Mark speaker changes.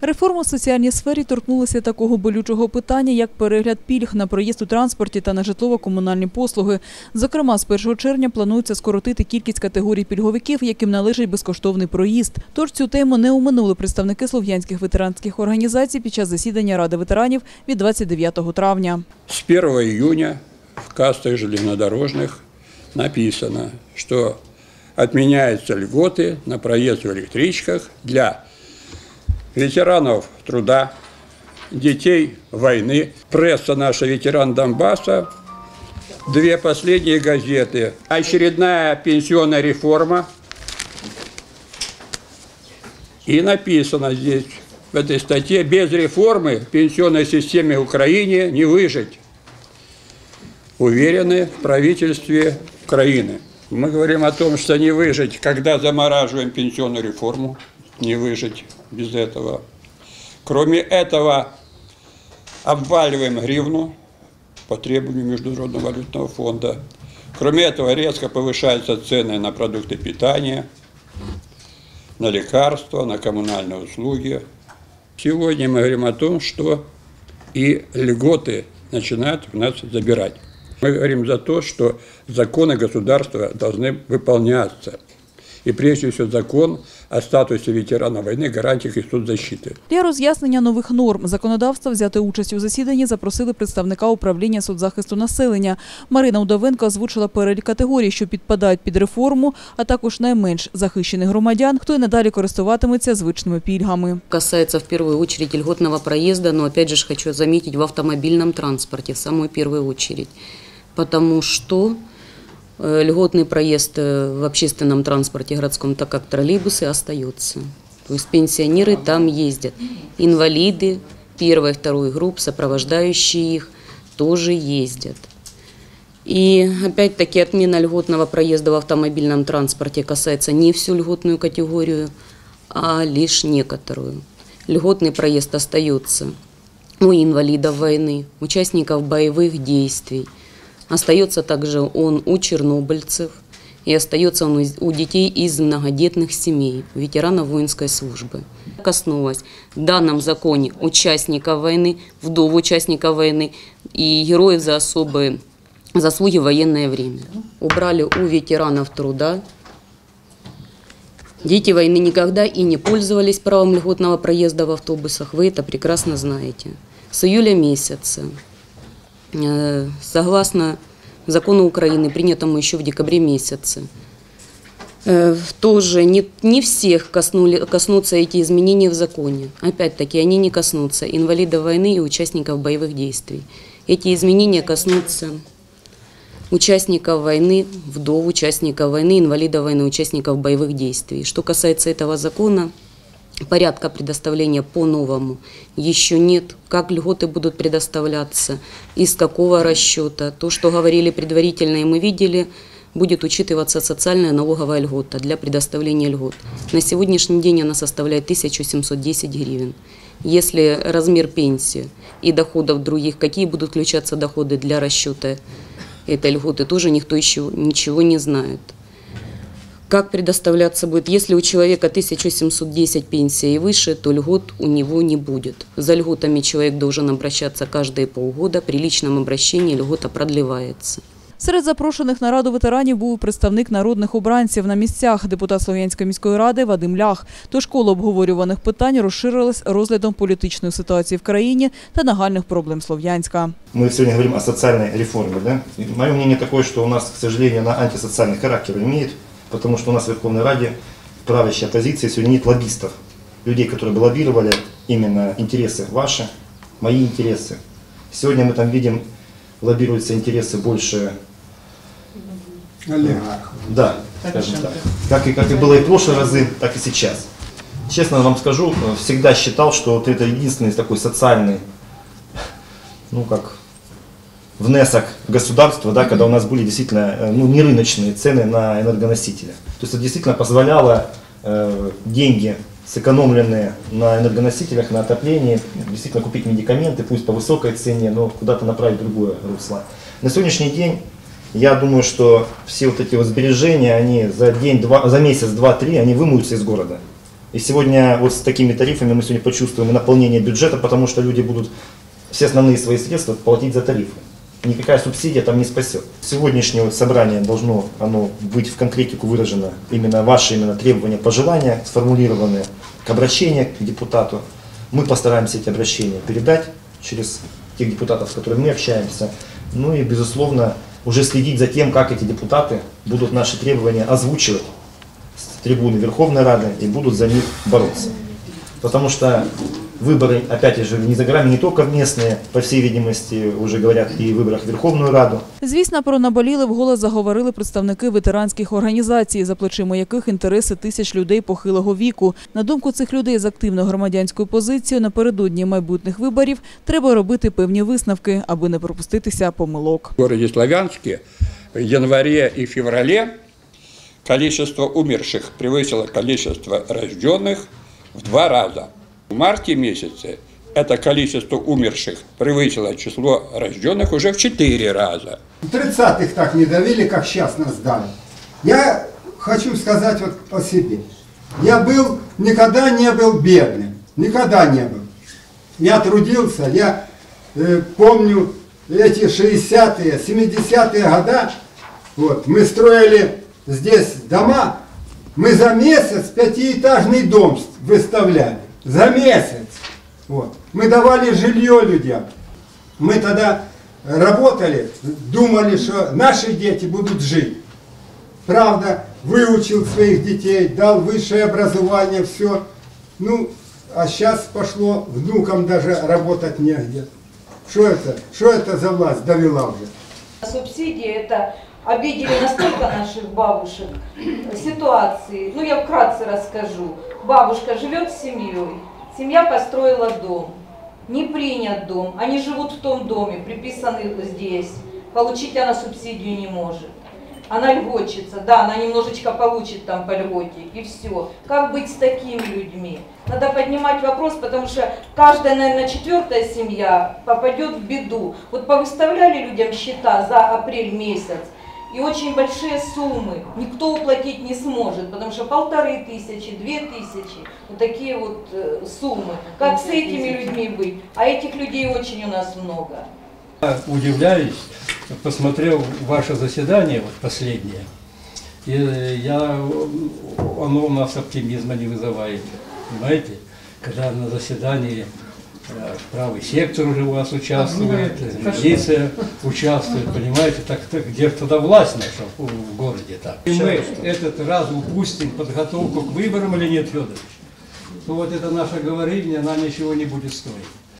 Speaker 1: Реформа в соціальній сфері торкнулася такого болючого питання, як перегляд пільг на проїзд у транспорті та на житлово-комунальні послуги. Зокрема, з 1 червня планується скоротити кількість категорій пільговиків, яким належить безкоштовний проїзд. Тож цю тему не оминули представники слов'янських ветеранських організацій під час засідання Ради ветеранів від 29 травня.
Speaker 2: С 1 июня в кастах железнодорожных написано, что отменяются льготы на проезд в электричках для ветеранов труда, детей войны, пресса наша ветеран Донбасса, две последние газеты. Очередная пенсионная реформа. И написано здесь, в этой статье, без реформы пенсионной системе Украине не выжить. Уверены в правительстве Украины. Мы говорим о том, что не выжить, когда замораживаем пенсионную реформу, не выжить без этого. Кроме этого, обваливаем гривну по требованию Международного валютного фонда. Кроме этого, резко повышаются цены на продукты питания, на лекарства, на коммунальные услуги. Сегодня мы говорим о том, что и льготы начинают у нас забирать. Мы говорим за то, что законы государства должны выполняться. И прежде всего закон о статусе ветерана войны, гарантиях и соцзащиты.
Speaker 1: Для роз'яснення нових норм законодавства взяти участь у засіданні запросили представника управління соцзахисту населення. Марина Удовенко озвучила перелік категорій, що підпадають під реформу, а також найменш захищених громадян, хто й надалі користуватиметься звичними пільгами.
Speaker 3: Касается в первую очередь льготного проезда, но опять же ж хочу заметить в автомобильном транспорте в самую первую очередь. Потому что э, льготный проезд э, в общественном транспорте городском, так как троллейбусы, остается. То есть пенсионеры там ездят. Инвалиды первой, второй групп, сопровождающие их, тоже ездят. И опять-таки отмена льготного проезда в автомобильном транспорте касается не всю льготную категорию, а лишь некоторую. Льготный проезд остается у инвалидов войны, участников боевых действий. Остается также он у чернобыльцев и остается он у детей из многодетных семей, ветеранов воинской службы. Коснулось в данном законе участников войны, вдов участников войны и героев за особые заслуги в военное время. Убрали у ветеранов труда. Дети войны никогда и не пользовались правом льготного проезда в автобусах. Вы это прекрасно знаете. С июля месяца, согласно закону Украины, принятому еще в декабре месяце, э, тоже не, не всех коснули, коснутся эти изменения в законе. Опять-таки, они не коснутся инвалидов войны и участников боевых действий. Эти изменения коснутся участников войны, вдов участников войны, инвалидов войны, участников боевых действий. Что касается этого закона, порядка предоставления по-новому еще нет. Как льготы будут предоставляться, из какого расчета. То, что говорили предварительно и мы видели, будет учитываться социальная налоговая льгота для предоставления льгот. На сегодняшний день она составляет 1710 гривен. Если размер пенсии и доходов других, какие будут включаться доходы для расчета этой льготы, тоже никто еще ничего не знает. Как предоставляться будет? Если у человека 1710 пенсия и выше, то льгот у него не будет. За льготами человек должен обращаться каждые полгода. При личном обращении льгота продлевается.
Speaker 1: Серед запрошених на раду ветеранів був і представник народних обранців на місцях, депутат Слов'янської міської ради Вадим Лях. Тож коло обговорюваних питань розширилось розглядом політичної ситуації в країні та нагальних проблем Слов'янська.
Speaker 4: Мы сегодня говорим о социальной реформе. Да? И мое мнение такое, что у нас, к сожалению, она антисоциальный характер имеет, Потому что у нас в Верховной Раде в правящей оппозиции сегодня нет лоббистов, людей, которые бы лоббировали именно интересы ваши, мои интересы. Сегодня мы там видим, лоббируются интересы больше Да, скажем так. Как и, как и было и в прошлые разы, так и сейчас. Честно вам скажу, э, всегда считал, что вот это единственный такой социальный, ну как, внесок государства, да, когда у нас были действительно э, ну, не рыночные цены на энергоносители. То есть это действительно позволяло э, деньги, сэкономленные на энергоносителях, на отоплении, действительно купить медикаменты, пусть по высокой цене, но куда-то направить другое русло. На сегодняшний день я думаю, что все вот эти вот сбережения, они за день, два, за месяц, два, три, они вымоются из города. И сегодня вот с такими тарифами мы сегодня почувствуем наполнение бюджета, потому что люди будут все основные свои средства платить за тарифы. Никакая субсидия там не спасет. Сегодняшнее собрание должно оно быть в конкретику выражено именно ваши именно требования, пожелания, сформулированные к обращению к депутату. Мы постараемся эти обращения передать через тех депутатов, с которыми мы общаемся. Ну и, безусловно, уже следить за тем, как эти депутаты будут наши требования озвучивать с трибуны Верховной Рады и будут за них бороться. Потому что выборы, опять же, не за горами не только местные, по всей видимости, уже говорят и в выборах в Верховную Раду.
Speaker 1: Звісно, про наболіли вголос заговорили представники ветеранських організацій, за плечима яких інтереси тисяч людей похилого віку. На думку цих людей з активною громадянською позицією напередодні майбутніх виборів треба робити певні висновки, аби не пропуститися помилок.
Speaker 2: В городе Славянске в январе и феврале количество умерших превысило количество рожденных в два раза. В марте месяце это количество умерших превысило число рожденных уже в четыре раза.
Speaker 5: В 30-х так не давили, как сейчас нас давят. Я хочу сказать вот о себе. Я был, никогда не был бедным. Никогда не был. Я трудился, я э, помню эти 60-е, 70-е года. Вот, мы строили здесь дома, мы за месяц пятиэтажный дом выставляли. За месяц. Вот. Мы давали жилье людям. Мы тогда работали, думали, что наши дети будут жить. Правда, выучил своих детей, дал высшее образование, все. Ну, а сейчас пошло внукам даже работать негде. Что это? Что это за власть довела уже?
Speaker 6: Субсидии это обидели настолько наших бабушек ситуации. Ну, я вкратце расскажу. Бабушка живет с семьей, семья построила дом, не принят дом, они живут в том доме, приписаны здесь, получить она субсидию не может. Она льготчица, да, она немножечко получит там по льготе, и все. Как быть с такими людьми? Надо поднимать вопрос, потому что каждая, наверное, четвертая семья попадет в беду. Вот повыставляли людям счета за апрель месяц, и очень большие суммы никто уплатить не сможет, потому что полторы тысячи, две тысячи, вот такие вот э, суммы. Как с этими людьми быть? А этих людей очень у нас много.
Speaker 7: Я удивляюсь, посмотрел ваше заседание, вот последнее, и я, оно у нас оптимизма не вызывает, понимаете? Когда на заседании правый сектор уже у вас участвует, э, милиция участвует, понимаете, так, так где тогда власть наша в, в городе так. И мы этот раз упустим подготовку к выборам или нет, Федорович? То вот это наше говорение, нам ничего не будет стоить.